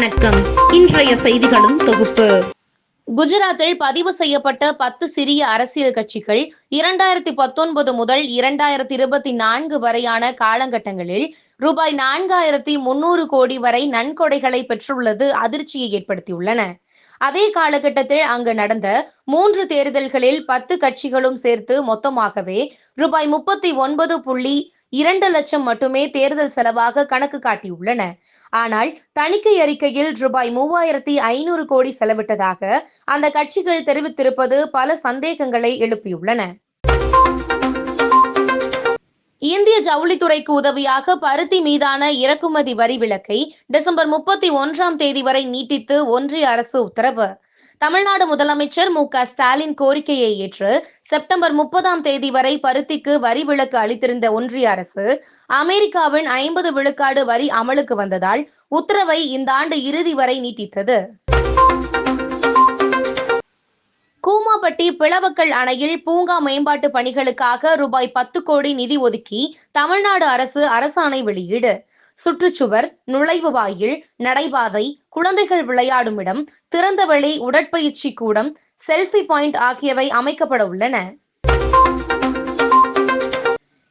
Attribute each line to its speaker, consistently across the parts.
Speaker 1: வணக்கம். இன்றைய செய்திகளும் தொகுப்பு.
Speaker 2: குஜராத்தில் பதிவு செய்யப்பட்ட பத்து சிறிய அரசியல் கட்சிகள் இரண்டாயிரத்தி பத்தொன்பது முதல் இரண்டாயிரத்தி இருபத்தி நான்கு வரையான காலகட்டங்களில் ரூபாய் நான்காயிரத்தி முன்னூறு கோடி வரை நன்கொடைகளை பெற்றுள்ளது அதிர்ச்சியை ஏற்படுத்தியுள்ளன. அதே காலகட்டத்தில் அங்கு நடந்த மூன்று தேர்தல்களில் பத்து கட்சிகளும் சேர்த்து மொத்தமாகவே ரூபாய் முப்பத்தி ஒன்பது புள்ளி இரண்டு லட்சம் மட்டுமே தேர்தல் செலவாக கணக்கு காட்டியுள்ளன. ஆனால் தணிக்கை அறிக்கையில் ரூபாய் மூவாயிரத்தி ஐநூறு கோடி செலவிட்டதாக அந்த கட்சிகள் தெரிவித்திருப்பது பல சந்தேகங்களை எழுப்பியுள்ளன. இந்திய ஜவுளித்துறைக்கு உதவியாக பருத்தி மீதான இறக்குமதி வரி விலக்கை டிசம்பர் முப்பத்தி ஒன்றாம் தேதி வரை நீட்டித்து ஒன்றிய அரசு உத்தரவு. தமிழ்நாடு முதலமைச்சர் மு க ஸ்டாலின் கோரிக்கையை ஏற்று செப்டம்பர் முப்பதாம் தேதி வரை பருத்திக்கு வரி விலக்கு அளித்திருந்த ஒன்றிய அரசு அமெரிக்காவின் ஐம்பது விழுக்காடு வரி அமலுக்கு வந்ததால் உத்தரவை இந்த ஆண்டு இறுதி வரை நீட்டித்தது. கூமாப்பட்டி பிளவக்கல் அணையில் பூங்கா மேம்பாட்டு பணிகளுக்காக ரூபாய் பத்து கோடி நிதி ஒதுக்கி தமிழ்நாடு அரசு அரசாணை வெளியீடு. சுற்றுச்சுவர் நுழைவு வாயில் நடைபாதை குழந்தைகள் விளையாடும் இடம் திறந்தவெளி உடற்பயிற்சி கூடம் செல்ஃபி பாயிண்ட் ஆகியவை அமைக்கப்பட உள்ளன.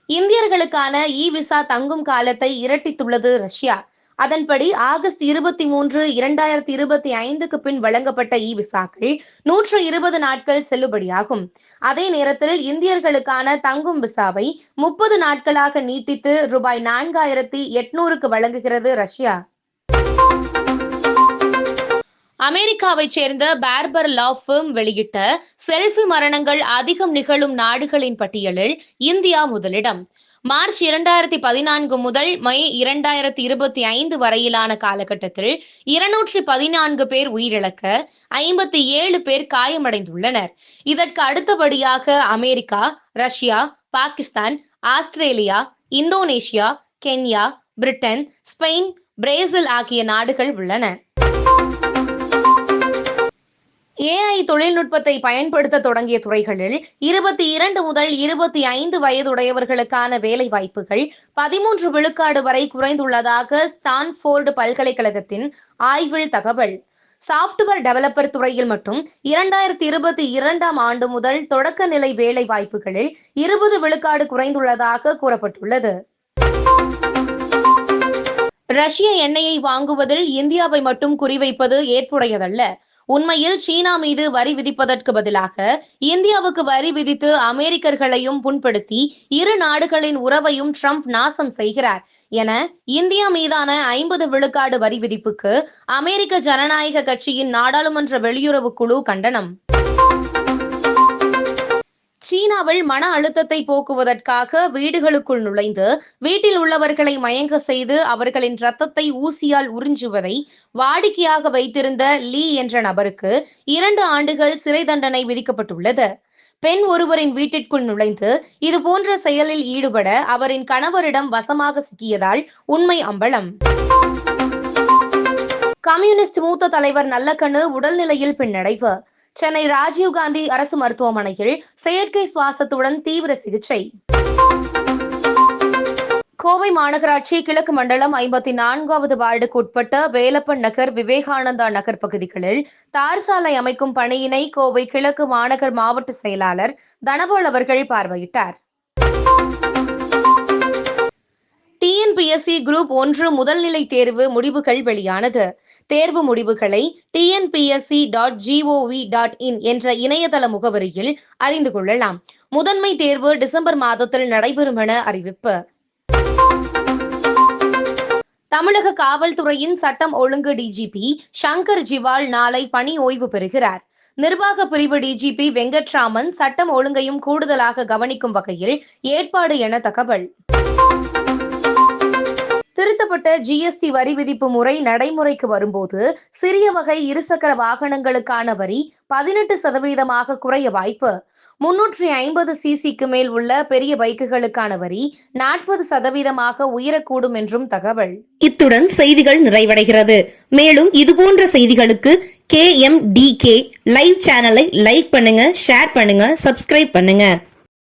Speaker 2: இந்தியர்களுக்கான இ விசா தங்கும் காலத்தை இரட்டித்துள்ளது ரஷ்யா. அதன்படி ஆகஸ்ட் இருபத்தி மூன்று இரண்டாயிரத்தி இருபத்தி ஐந்துக்கு பின் வழங்கப்பட்ட இ விசாக்கள் நூற்று இருபது நாட்கள் செல்லுபடியாகும். அதே நேரத்தில் இந்தியர்களுக்கான தங்கும் விசாவை முப்பது நாட்களாக நீட்டித்து ரூபாய் நான்காயிரத்தி எட்நூறுக்கு வழங்குகிறது ரஷ்யா. அமெரிக்காவைச் சேர்ந்த பார்பர் லா ஃபிர்ம் வெளியிட்ட செல்ஃபி மரணங்கள் அதிகம் நிகழும் நாடுகளின் பட்டியலில் இந்தியா முதலிடம். மார்ச் இரண்டாயிரத்தி பதினான்கு முதல் மே இரண்டாயிரத்தி இருபத்தி ஐந்து வரையிலான காலகட்டத்தில் இருநூற்றி பதினான்கு பேர் உயிரிழக்க ஐம்பத்தி ஏழு பேர் காயமடைந்துள்ளனர். இதற்கு அடுத்தபடியாக America Russia Pakistan Australia Indonesia Kenya Britain Spain Brazil ஆகிய நாடுகள் உள்ளன. ஏஐ தொழில்நுட்பத்தை பயன்படுத்த தொடங்கிய துறைகளில் இருபத்தி இரண்டு முதல் இருபத்தி ஐந்து வயதுடையவர்களுக்கான வேலை வாய்ப்புகள் பதிமூன்று விழுக்காடு வரை குறைந்துள்ளதாக ஸ்டான்ஃபோர்டு பல்கலைக்கழகத்தின் ஆய்வில் தகவல். சாப்ட்வேர் டெவலப்பர் துறையில் மட்டும் இரண்டாயிரத்தி இருபத்தி இரண்டாம் ஆண்டு முதல் தொடக்க நிலை வேலை வாய்ப்புகளில் இருபது விழுக்காடு குறைந்துள்ளதாக கூறப்பட்டுள்ளது. ரஷ்ய எண்ணெயை வாங்குவதில் இந்தியாவை மட்டும் குறிவைப்பது ஏற்புடையதல்ல. உண்மையில் சீனா மீது வரி விதிப்பதற்கு பதிலாக இந்தியாவுக்கு வரி விதித்து அமெரிக்கர்களையும் புண்படுத்தி இரு நாடுகளின் உறவையும் ட்ரம்ப் நாசம் செய்கிறார். என இந்தியா மீதான ஐம்பது விழுக்காடு வரி விதிப்புக்கு அமெரிக்க ஜனநாயக கட்சியின் நாடாளுமன்ற வெளியுறவு குழு கண்டனம். சீனாவில் மன அழுத்தத்தை போக்குவதற்காக வீடுகளுக்குள் நுழைந்து வீட்டில் உள்ளவர்களை மயங்க செய்து அவர்களின் ரத்தத்தை ஊசியால் உறிஞ்சுவதை வாடிக்கையாக வைத்திருந்த லீ என்ற நபருக்கு இரண்டு ஆண்டுகள் சிறை தண்டனை விதிக்கப்பட்டுள்ளது. பெண் ஒருவரின் வீட்டிற்குள் நுழைந்து இது போன்ற செயலில் ஈடுபட அவரின் கணவரிடம் வசமாக சிக்கியதால் உண்மை அம்பலம். கம்யூனிஸ்ட் மூத்த தலைவர் நல்லக்கண்ணு உடல்நிலையில் பின்னடைவு. சென்னை ராஜீவ்காந்தி அரசு மருத்துவமனையில் செயற்கை சுவாசத்துடன் தீவிர சிகிச்சை. கோவை மாநகராட்சி கிழக்கு மண்டலம் ஐம்பத்தி நான்காவது வார்டுக்கு உட்பட்ட வேலப்பன் நகர் விவேகானந்தா நகர் பகுதிகளில் தார் சாலை அமைக்கும் பணியினை கோவை கிழக்கு மாநகர் மாவட்ட செயலாளர் தனபால் அவர்கள் பார்வையிட்டார். டிஎன்பிஎஸ்சி குரூப் ஒன்று முதல்நிலை தேர்வு முடிவுகள் வெளியானது. தேர்வு முடிவுகளை TNPSC dot gov dot in என்ற இணையதள முகவரியில் அறிந்து கொள்ளலாம். முதன்மை தேர்வு டிசம்பர் மாதத்தில் நடைபெறும் என அறிவிப்பு. தமிழக காவல்துறையின் சட்டம் ஒழுங்கு டிஜிபி சங்கர் ஜிவால் நாளை பணி ஓய்வு பெறுகிறார். நிர்வாக பிரிவு டிஜிபி வெங்கட்ராமன் சட்டம் ஒழுங்கையும் கூடுதலாக கவனிக்கும் வகையில் ஏற்பாடு என தகவல். திருத்தப்பட்ட ஜிஎஸ்டி வரி விதிப்பு முறை நடைமுறைக்கு வரும்போது சிறிய வகை இருசக்கர வாகனங்களுக்கான வரி பதினெட்டு சதவீதமாக குறைய வாய்ப்பு. முன்னூற்றி ஐம்பது சிசிக்கு மேல் உள்ள பெரிய பைக்குகளுக்கான வரி நாற்பது சதவீதமாக உயரக்கூடும் என்றும் தகவல்.
Speaker 1: இத்துடன் செய்திகள் நிறைவடைகிறது. மேலும் இதுபோன்ற செய்திகளுக்கு K M T K live சேனலை லைக் பண்ணுங்க ஷேர் பண்ணுங்க சப்ஸ்கிரைப் பண்ணுங்க.